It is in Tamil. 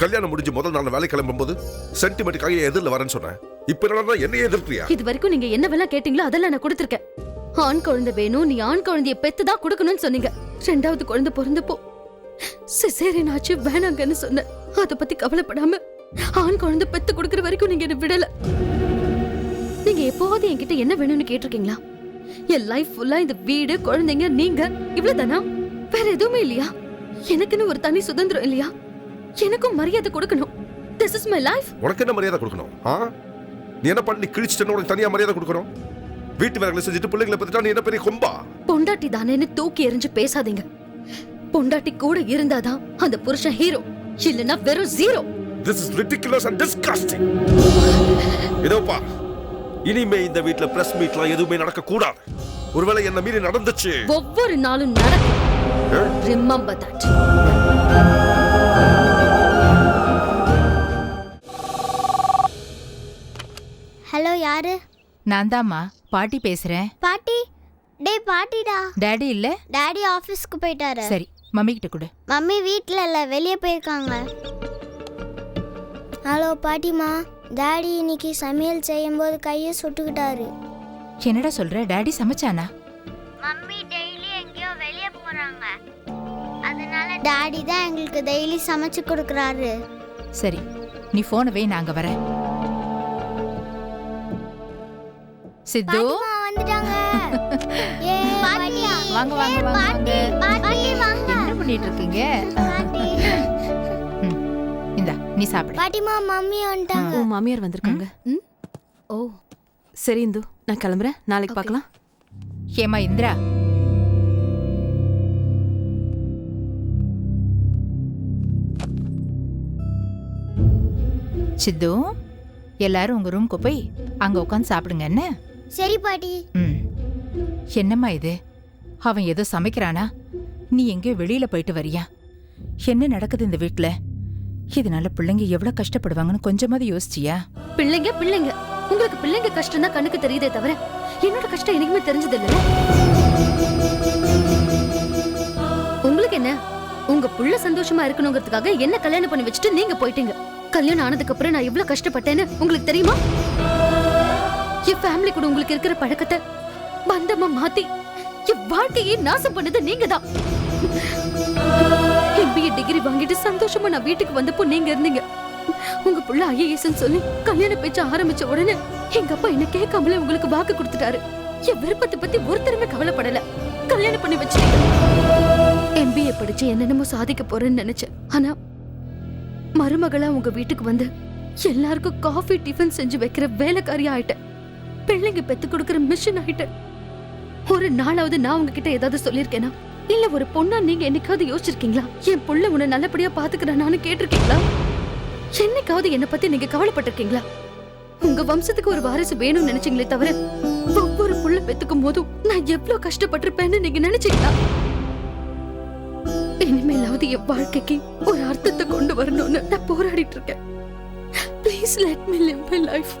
கல்யாணம் முடிஞ்சு முதல் நாள் வேலை கிளம்பும்போது சென்டிமெண்ட்டுக்காக எதிரில் வரேன்னு சொன்னேன். இப்ப என்னடா என்னையே எதிர்க்கிறியா? இது வரைக்கும் நீங்க என்னவெல்லாம் கேட்டீங்களோ அதெல்லாம் நான் கொடுத்துருக்கேன். ஆண் குழந்தை வேணும் நீ ஆண் குழந்தைய பெத்து தான் கொடுக்கணும்னு சொன்னீங்க. ரெண்டாவது குழந்தை பிறந்தப்போ சிசேரியன் ஆச்சு வேணாங்கன்னு சொன்னேன். அதை பத்தி கவலைப்படாம ஆண் குழந்தை பெத்து கொடுக்கற வரைக்கும் நீங்க என்ன விடல. நீங்க எப்போவாவது என்கிட்ட என்ன வேணும்னு கேட்டிருக்கீங்களா? என் லைஃப் ஃபுல்லா இந்த வீடு குழந்தைங்க நீங்க இவ்வளவுதானா? வேற எதுவுமே இல்லையா? எனக்குன்னு ஒரு தனி சுதந்திரம் இல்லையா? எனக்கும் மரியாதை கொடுக்கணும். திஸ் இஸ் மை லைஃப் உனக்கு என்ன மரியாதை கொடுக்கணும்? ஆ? நீ என்ன பண்ணி கிழிச்சிட்டு உனக்கு தனியா மரியாதை கொடுக்கணும்? வீட்டு வேலைகளை செஞ்சுட்டு பிள்ளைங்களை பத்திட்டா நீ என்ன பெரிய கொம்பா? பொண்டாட்டி தானேன்னு தூக்கி எறிஞ்சு பேசாதீங்க. பொண்டாட்டி கூட இருந்தாதான் அந்த புருஷன் ஹீரோ இல்லனா வெறும் zero this is ridiculous and disgusting இதோப்பா இனிமே இந்த வீட்ல பிரஸ் மீட்லாம் எதுவுமே நடக்க கூடாது ஒருவேளை என்ன மீறி நடந்துச்சு. ஒவ்வொரு நாளும் நடக்கும். ரிமெம்பர் தட் ஹலோ யாரு? நான் தாம்மா பாட்டி பேசுறேன். பாட்டி? டேய் பாட்டிடா. டேடி இல்ல? டாடி ஆஃபீஸ்க்கு போயிட்டாரு. சரி மம்மி கிட்ட கொடு. மம்மி வீட்டில் இல்லை வெளியே போயிருக்காங்க. ஹலோ பாட்டிமா டாடி இன்னைக்கு சமையல் செய்யும்போது கையை சுட்டுக்கிட்டாரு. என்னடா சொல்ற? டேடி சமைச்சானா? மம்மி டெய்லி எங்கேயோ வெளியே போறாங்க. அதனால டாடி தான் எங்களுக்கு டெய்லி சமைச்சு கொடுக்குறாரு. சரி நீ போனை வை நாங்க வரேன். சித்து? பாட்டிமா வந்துட்டாங்க. ஏ பாட்டியா வாங்க, வாங்க, வாங்க, பாட்டி பாட்டி வாங்க. என்ன பண்ணிட்டு இருக்கீங்க? பாட்டி. ம், இந்தா நீ சாப்பிடு. பாட்டிமா மம்மி வந்துட்டாங்க. உன் மாமியார் வந்திருக்காங்க. ம்? ஓ. சரி இந்து நான் கிளம்புறேன். நாளைக்கு பார்க்கலாம். ஏமா இந்திரா. சித்து எல்லாரும் உங்க ரூம்க்கு போய் அங்க உட்காந்து சாப்பிடுங்க என்ன? சரி பாட்டி. ம். என்னம்மா இது? அவன் ஏதோ சமைக்கிறானா? நீ எங்கேயோ வெளியில போயிட்டு வரியா? என்ன நடக்குது இந்த வீட்ல? இதனால பிள்ளைங்க எவ்வளவு கஷ்டப்படுவாங்கன்னு கொஞ்சமாவது யோசிச்சியா? பிள்ளைங்க பிள்ளைங்க. உங்களுக்கு பிள்ளைங்க கஷ்டம் தான் கண்ணுக்கு தெரியுதே தவிர என்னோட கஷ்டம் எனக்குமே தெரிஞ்சது இல்ல உங்களுக்கு என்ன? உங்க புள்ள சந்தோஷமா இருக்கணுங்கிறதுக்காக என்ன கல்யாணம் பண்ணி வச்சுட்டு நீங்க போயிட்டீங்க? கல்யாணம் ஆனதுக்கு அப்புறம் நான் எவ்வளவு கஷ்டப்பட்டேன்னு உங்களுக்கு தெரியுமா? என் ஃபேமிலி கூட உங்களுக்கு இருக்கிற பழக்கத்தை பந்தமா மாத்தி என் வாழ்க்கையை நாசம் பண்ணது நீங்க தான் எம்பிஏ டிகிரி வாங்கிட்டு சந்தோஷமா நான் வீட்டுக்கு வந்தப்போ நீங்க இருந்தீங்க. உங்க புள்ள ஐஏஎஸ் சொல்லி கல்யாண பேச்ச ஆரம்பிச்ச உடனே எங்க அப்பா என்ன கேட்காமலே உங்களுக்கு வாக்கு கொடுத்துட்டாரு. என் விருப்பத்தை பத்தி ஒருத்தருமே கவலைப்படல. கல்யாணம் பண்ணி வச்சுட்டீங்க எம்பிஏ படிச்சு என்னென்னமோ சாதிக்க போறேன்னு நினைச்சேன். ஆனா மருமகளா உங்க வீட்டுக்கு வந்து எல்லாருக்கும் காஃபி டிஃபன் செஞ்சு வைக்கிற வேலைக்காரியா ஆயிட்டேன். பிள்ளைங்க பெத்து கொடுக்கற மிஷின் ஆயிட்டேன் ஒரு நாளாவது நான் உங்ககிட்ட ஏதாவது சொல்லியிருக்கேனா? இல்ல ஒரு பொண்ணா நீங்க என்னைக்காவது யோசிச்சிருக்கீங்களா? என் புள்ள உன்னை நல்லபடியா பாத்துக்கிறானு கேட்டிருக்கீங்களா? என்னைக்காவது என்ன பத்தி நீங்க கவலைப்பட்டிருக்கீங்களா? உங்க வம்சத்துக்கு ஒரு வாரிசு வேணும்னு நினைச்சீங்களே தவிர ஒவ்வொரு புள்ள பெத்துக்கும் போதும் நான் எவ்வளவு கஷ்டப்பட்டிருப்பேன்னு நீங்க நினைச்சீங்களா? இனிமேலாவது என் வாழ்க்கைக்கு ஒரு அர்த்தத்தை கொண்டு வரணும்னு நான் போராடிட்டு இருக்கேன். Please let me live my life